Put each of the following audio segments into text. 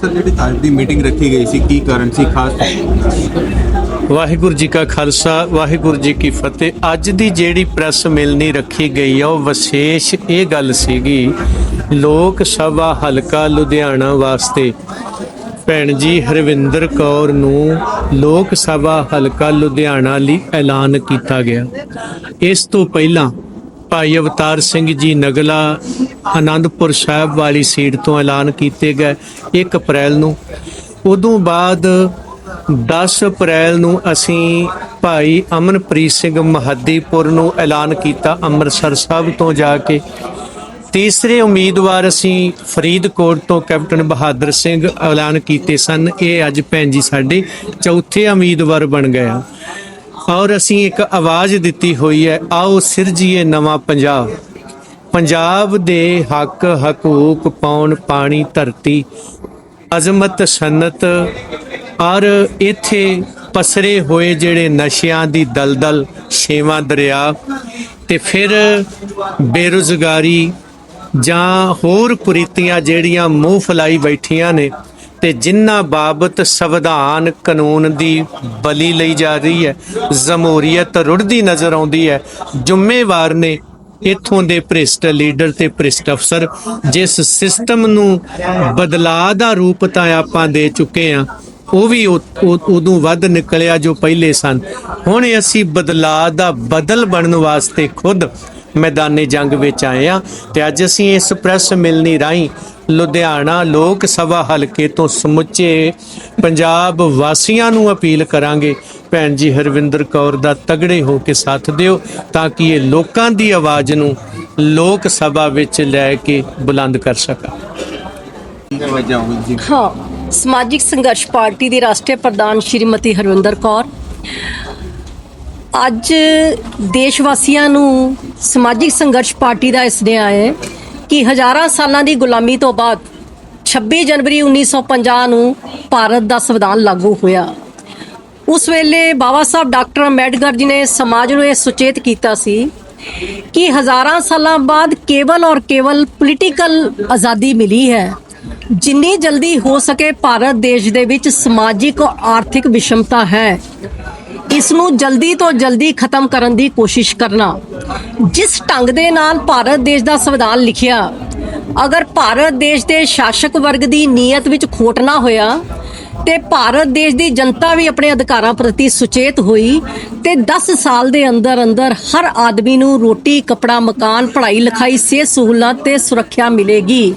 Sir, ਜਿਹੜੀ ਅੱਜ ਦੀ meeting ਰੱਖੀ ਗਈ ਸੀ, ਕੀ ਕਾਰਨ ਸੀ? ਖਾਸ ਵਾਹਿਗੁਰੂ ਜੀ ਕਾ ਖਾਲਸਾ, ਵਾਹਿਗੁਰੂ ਜੀ ਕੀ ਫਤਿਹ। ਅੱਜ ਦੀ ਜਿਹੜੀ ਪ੍ਰੈਸ ਮਿਲਣੀ ਰੱਖੀ ਗਈ ਆ, ਉਹ ਵਿਸ਼ੇਸ਼ ਇਹ ਗੱਲ ਸੀਗੀ, ਲੋਕ ਸਭਾ ਹਲਕਾ ਲੁਧਿਆਣਾ ਵਾਸਤੇ। ਭੈਣ ਜੀ ਹਰਵਿੰਦਰ ਕੌਰ ਨੂੰ ਲੋਕ ਸਭਾ ਹਲਕਾ ਲੁਧਿਆਣਾ ਲਈ ਐਲਾਨ ਕੀਤਾ ਗਿਆ। ਇਸ ਤੋਂ ਪਹਿਲਾਂ ਭਾਈ ਅਵਤਾਰ ਸਿੰਘ ਜੀ ਨਗਲਾ ਆਨੰਦਪੁਰ ਸਾਹਿਬ ਵਾਲੀ ਸੀਟ ਤੋਂ ਐਲਾਨ ਕੀਤੇ ਗਏ 1 ਅਪ੍ਰੈਲ ਨੂੰ। ਉਦੋਂ ਬਾਅਦ 10 ਅਪ੍ਰੈਲ ਨੂੰ ਅਸੀਂ ਭਾਈ ਅਮਨਪ੍ਰੀਤ ਸਿੰਘ ਮਹੱਦੀਪੁਰ ਨੂੰ ਐਲਾਨ ਕੀਤਾ ਅੰਮ੍ਰਿਤਸਰ ਸਾਹਿਬ ਤੋਂ ਜਾ ਕੇ। ਤੀਸਰੇ ਉਮੀਦਵਾਰ ਅਸੀਂ ਫਰੀਦਕੋਟ ਤੋਂ ਕੈਪਟਨ ਬਹਾਦਰ ਸਿੰਘ ਐਲਾਨ ਕੀਤੇ ਸਨ। ਇਹ ਅੱਜ ਭੈਣ ਜੀ ਸਾਡੇ ਚੌਥੇ ਉਮੀਦਵਾਰ ਬਣ ਗਏ ਆ। ਔਰ ਅਸੀਂ ਇੱਕ ਆਵਾਜ਼ ਦਿੱਤੀ ਹੋਈ ਹੈ, ਆਓ ਸਿਰਜੀਏ ਨਵਾਂ ਪੰਜਾਬ। ਪੰਜਾਬ ਦੇ ਹੱਕ ਹਕੂਕ ਪੌਣ ਪਾਣੀ ਧਰਤੀ, ਅਜ਼ਮਤ ਸਨਤ ਔਰ ਇੱਥੇ ਪਸਰੇ ਹੋਏ ਜਿਹੜੇ ਨਸ਼ਿਆਂ ਦੀ ਦਲਦਲ ਛੇਵਾਂ ਦਰਿਆ, ਤੇ ਫਿਰ ਬੇਰੁਜ਼ਗਾਰੀ ਜਾਂ ਹੋਰ ਕੁਰੀਤੀਆਂ ਜਿਹੜੀਆਂ ਮੂੰਹ ਫਲਾਈ ਬੈਠੀਆਂ ਨੇ ਤੇ ਜਿਨ੍ਹਾਂ ਬਾਬਤ ਸੰਵਿਧਾਨ ਕਾਨੂੰਨ ਦੀ ਬਲੀ ਲਈ ਜਾ ਰਹੀ ਹੈ, ਜਮਹੂਰੀਅਤ ਰੁੜਦੀ ਨਜ਼ਰ ਆਉਂਦੀ ਹੈ। ਜ਼ਿੰਮੇਵਾਰ ਨੇ ਇਥੋਂ ਦੇ ਭ੍ਰਿਸ਼ਟ ਲੀਡਰ ਤੇ ਭ੍ਰਿਸ਼ਟ ਅਫਸਰ, ਜਿਸ ਸਿਸਟਮ ਨੂੰ ਬਦਲਾਅ ਦਾ ਰੂਪ ਤਾਂ ਆਪਾਂ ਦੇ ਚੁੱਕੇ ਆ ਉਹ ਵੀ ਉਦੋਂ ਵੱਧ ਨਿਕਲਿਆ ਜੋ ਪਹਿਲੇ ਸਨ। ਹੁਣ ਅਸੀਂ ਬਦਲਾਅ ਦਾ ਬਦਲ ਬਣਨ ਵਾਸਤੇ ਖੁਦ ਮੈਦਾਨੇ ਜੰਗ ਵਿੱਚ ਆਏ ਆ ਤੇ ਅੱਜ ਅਸੀਂ ਇਸ ਪ੍ਰੈਸ ਮਿਲਣੀ ਰਾਹੀਂ ਲੁਧਿਆਣਾ ਲੋਕ ਸਭਾ ਹਲਕੇ ਤੋਂ ਸਮੁੱਚੇ ਪੰਜਾਬ ਵਾਸੀਆਂ ਨੂੰ ਅਪੀਲ ਕਰਾਂਗੇ, ਭੈਣ ਜੀ ਹਰਵਿੰਦਰ ਕੌਰ ਦਾ ਤਗੜੇ ਹੋ ਕੇ ਸਾਥ ਦਿਓ ਤਾਂ ਕਿ ਇਹ ਲੋਕਾਂ ਦੀ ਆਵਾਜ਼ ਨੂੰ ਲੋਕ ਸਭਾ ਵਿੱਚ ਲੈ ਕੇ ਬੁਲੰਦ ਕਰ ਸਕਾਂ ਹਾਂ, ਸਮਾਜਿਕ ਸੰਘਰਸ਼ ਪਾਰਟੀ ਦੇ ਰਾਸ਼ਟਰੀ ਪ੍ਰਧਾਨ ਸ਼੍ਰੀਮਤੀ ਹਰਵਿੰਦਰ ਕੌਰ ਅੱਜ ਦੇਸ਼ ਵਾਸੀਆਂ ਨੂੰ ਸਮਾਜਿਕ ਸੰਘਰਸ਼ ਪਾਰਟੀ ਦਾ ਇਸ ਨਿਆਂ ਹੈ ਕਿ ਹਜ਼ਾਰਾਂ ਸਾਲਾਂ ਦੀ ਗੁਲਾਮੀ ਤੋਂ ਬਾਅਦ 26 ਜਨਵਰੀ 1950 ਨੂੰ ਭਾਰਤ ਦਾ ਸੰਵਿਧਾਨ ਲਾਗੂ ਹੋਇਆ। ਉਸ ਵੇਲੇ ਬਾਬਾ ਸਾਹਿਬ ਡਾਕਟਰ ਅੰਬੇਡਕਰ ਜੀ ਨੇ ਸਮਾਜ ਨੂੰ ਇਹ ਸੁਚੇਤ ਕੀਤਾ ਸੀ ਕਿ ਹਜ਼ਾਰਾਂ ਸਾਲਾਂ ਬਾਅਦ ਕੇਵਲ ਔਰ ਕੇਵਲ ਪੋਲੀਟੀਕਲ ਆਜ਼ਾਦੀ ਮਿਲੀ ਹੈ। ਜਿੰਨੀ ਜਲਦੀ ਹੋ ਸਕੇ ਭਾਰਤ ਦੇਸ਼ ਦੇ ਵਿੱਚ ਸਮਾਜਿਕ ਔਰ ਆਰਥਿਕ ਵਿਸ਼ਮਤਾ ਹੈ। ਇਸ ਨੂੰ ਜਲਦੀ ਤੋਂ ਜਲਦੀ ਖਤਮ ਕਰਨ ਦੀ ਕੋਸ਼ਿਸ਼ ਕਰਨਾ। ਜਿਸ ਢੰਗ ਦੇ ਨਾਲ ਭਾਰਤ ਦੇਸ਼ ਦਾ ਸੰਵਿਧਾਨ ਲਿਖਿਆ, ਅਗਰ ਭਾਰਤ ਦੇਸ਼ ਦੇ ਸ਼ਾਸਕ ਵਰਗ ਦੀ ਨੀਅਤ ਵਿੱਚ ਖੋਟ ਨਾ ਹੋਇਆ, ਤੇ ਭਾਰਤ ਦੇਸ਼ ਦੀ ਜਨਤਾ ਵੀ ਆਪਣੇ ਅਧਿਕਾਰਾਂ ਪ੍ਰਤੀ ਸੁਚੇਤ ਹੋਈ, ਤੇ 10 ਸਾਲ ਦੇ ਅੰਦਰ ਅੰਦਰ ਹਰ ਆਦਮੀ ਨੂੰ ਰੋਟੀ, ਕਪੜਾ, ਮਕਾਨ, ਪੜ੍ਹਾਈ, ਲਿਖਾਈ, ਸਿਹਤ ਸਹੂਲਤ ਤੇ ਸੁਰੱਖਿਆ ਮਿਲੇਗੀ।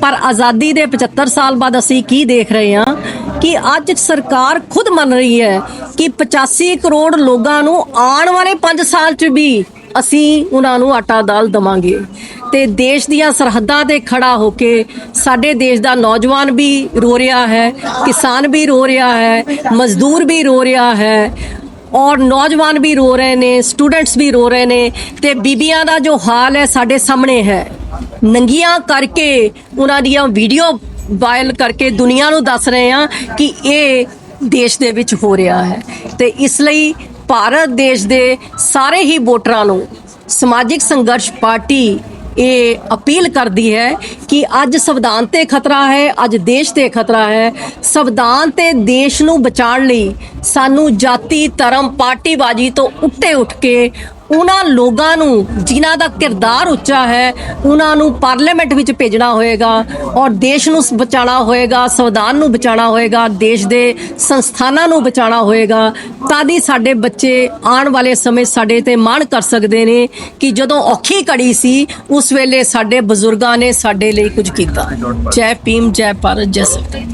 ਪਰ ਆਜ਼ਾਦੀ ਦੇ 75 ਸਾਲ ਬਾਅਦ ਅਸੀਂ ਕੀ ਦੇਖ ਰਹੇ ਹਾਂ? ਕਿ ਅੱਜ ਸਰਕਾਰ ਖੁਦ ਮੰਨ ਰਹੀ ਹੈ ਕਿ 85 ਕਰੋੜ ਲੋਕਾਂ ਨੂੰ ਆਉਣ ਵਾਲੇ 5 ਸਾਲ 'ਚ ਵੀ ਅਸੀਂ ਉਹਨਾਂ ਨੂੰ ਆਟਾ ਦਾਲ ਦਵਾਂਗੇ। ਤੇ ਦੇਸ਼ ਦੀਆਂ ਸਰਹੱਦਾਂ ਤੇ ਖੜਾ ਹੋ ਕੇ ਸਾਡੇ ਦੇਸ਼ ਦਾ ਨੌਜਵਾਨ ਵੀ ਰੋ ਰਿਹਾ ਹੈ, ਕਿਸਾਨ ਵੀ ਰੋ ਰਿਹਾ ਹੈ, ਮਜ਼ਦੂਰ ਵੀ ਰੋ ਰਿਹਾ ਹੈ ਔਰ ਨੌਜਵਾਨ ਵੀ ਰੋ ਰਹੇ ਨੇ, ਸਟੂਡੈਂਟਸ ਵੀ ਰੋ ਰਹੇ ਨੇ ਤੇ ਬੀਬੀਆਂ ਦਾ ਜੋ ਹਾਲ ਹੈ ਸਾਡੇ ਸਾਹਮਣੇ ਹੈ। ਨੰਗੀਆਂ ਕਰਕੇ ਉਹਨਾਂ ਦੀਆਂ ਵੀਡੀਓ ਵਾਇਰਲ ਕਰਕੇ ਦੁਨੀਆ ਨੂੰ ਦੱਸ ਰਹੇ ਆ ਕਿ ਇਹ ਦੇਸ਼ ਦੇ ਵਿੱਚ ਹੋ ਰਿਹਾ ਹੈ। ਤੇ ਇਸ ਲਈ ਭਾਰਤ ਦੇਸ਼ ਦੇ ਸਾਰੇ ਹੀ ਵੋਟਰਾਂ ਨੂੰ ਸਮਾਜਿਕ ਸੰਘਰਸ਼ ਪਾਰਟੀ ਇਹ ਅਪੀਲ ਕਰਦੀ ਹੈ ਕਿ ਅੱਜ ਸੰਵਿਧਾਨ ਤੇ ਖਤਰਾ ਹੈ, ਅੱਜ ਦੇਸ਼ ਤੇ ਖਤਰਾ ਹੈ। ਸੰਵਿਧਾਨ ਤੇ ਦੇਸ਼ ਨੂੰ ਬਚਾਉਣ ਲਈ ਸਾਨੂੰ ਜਾਤੀ, ਧਰਮ ਪਾਰਟੀਬਾਜ਼ੀ ਤੋਂ ਉੱਤੇ ਉੱਠ ਕੇ ਉਹਨਾਂ ਲੋਕਾਂ ਨੂੰ ਜਿਨ੍ਹਾਂ ਦਾ ਕਿਰਦਾਰ ਉੱਚਾ ਹੈ, ਉਹਨਾਂ ਨੂੰ ਪਾਰਲੀਮੈਂਟ ਵਿੱਚ ਭੇਜਣਾ ਹੋਏਗਾ ਔਰ ਦੇਸ਼ ਨੂੰ ਬਚਾਉਣਾ ਹੋਏਗਾ, ਸੰਵਿਧਾਨ ਨੂੰ ਬਚਾਉਣਾ ਹੋਏਗਾ, ਦੇਸ਼ ਦੇ ਸੰਸਥਾਨਾਂ ਨੂੰ ਬਚਾਉਣਾ ਹੋਏਗਾ, ਤਾਂ ਦੀ ਸਾਡੇ ਬੱਚੇ ਆਉਣ ਵਾਲੇ ਸਮੇਂ ਸਾਡੇ ਤੇ ਮਾਣ ਕਰ ਸਕਦੇ ਨੇ ਕਿ ਜਦੋਂ ਔਖੀ ਕੜੀ ਸੀ, ਉਸ ਵੇਲੇ ਸਾਡੇ ਬਜ਼ੁਰਗਾਂ ਨੇ ਸਾਡੇ ਲਈ ਕੁਝ ਕੀਤਾ। ਜੈ ਭੀਮ, ਜੈ ਭਾਰਤ, ਜੈ ਸਤਿ